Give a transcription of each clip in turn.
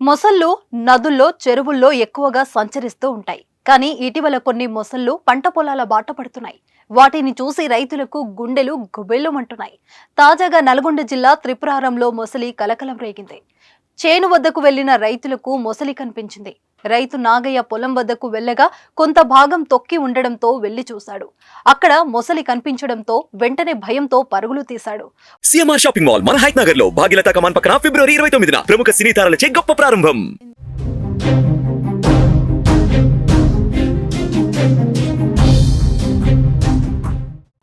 మొసళ్ళు నదుల్లో చెరువుల్లో ఎక్కువగా సంచరిస్తూ ఉంటాయి. కానీ ఇటీవల కొన్ని మొసళ్ళు పంట పొలాల బాట పడుతున్నాయి. వాటిని చూసి రైతులకు గుండెలు గుబెల్లుమంటున్నాయి తాజాగా నల్గొండ జిల్లా త్రిపురారంలో మొసలి కలకలం రేగింది. చేను వద్దకు వెళ్ళిన రైతులకు మొసలి కనిపించింది. రైతు నాగయ్య పొలం వద్దకు వెళ్ళగా కొంత భాగం తొక్కి ఉండడంతో వెళ్ళి చూశాడు. అక్కడ మొసలి కనిపించడంతో వెంటనే భయంతో పరుగులు తీశాడు. సీఎంఆర్ షాపింగ్ మాల్ మన హైట్ నగర్లో భాగ్యలత కమాన్ పక్కన ఫిబ్రవరి ఇరవై తొమ్మిదిన ప్రముఖ సినీ తారలచే గొప్ప ప్రారంభం.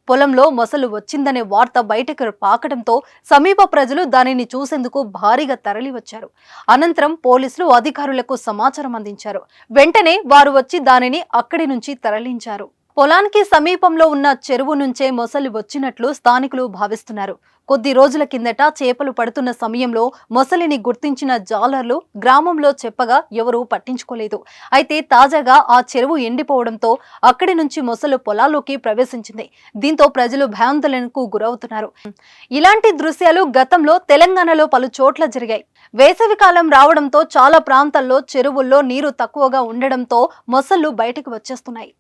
పొలంలో మొసలు వచ్చిందనే వార్త బయటకు పాకడంతో సమీప ప్రజలు దానిని చూసేందుకు భారీగా తరలివచ్చారు. అనంతరం పోలీసులు అధికారులకు సమాచారం అందించారు. వెంటనే వారు వచ్చి దానిని అక్కడి నుంచి తరలించారు. పొలానికి సమీపంలో ఉన్న చెరువు నుంచే మొసలి వచ్చినట్లు స్థానికులు భావిస్తున్నారు. కొద్ది రోజుల కిందట చేపలు పడుతున్న సమయంలో మొసలిని గుర్తించిన జాలర్లు గ్రామంలో చెప్పగా ఎవరూ పట్టించుకోలేదు. అయితే తాజాగా ఆ చెరువు ఎండిపోవడంతో అక్కడి నుంచి మొసలు పొలాల్లోకి ప్రవేశించింది. దీంతో ప్రజలు భయాందోళనకు గురవుతున్నారు. ఇలాంటి దృశ్యాలు గతంలో తెలంగాణలో పలు చోట్ల జరిగాయి. వేసవికాలం రావడంతో చాలా ప్రాంతాల్లో చెరువుల్లో నీరు తక్కువగా ఉండడంతో మొసళ్ళు బయటకు వచ్చేస్తున్నాయి.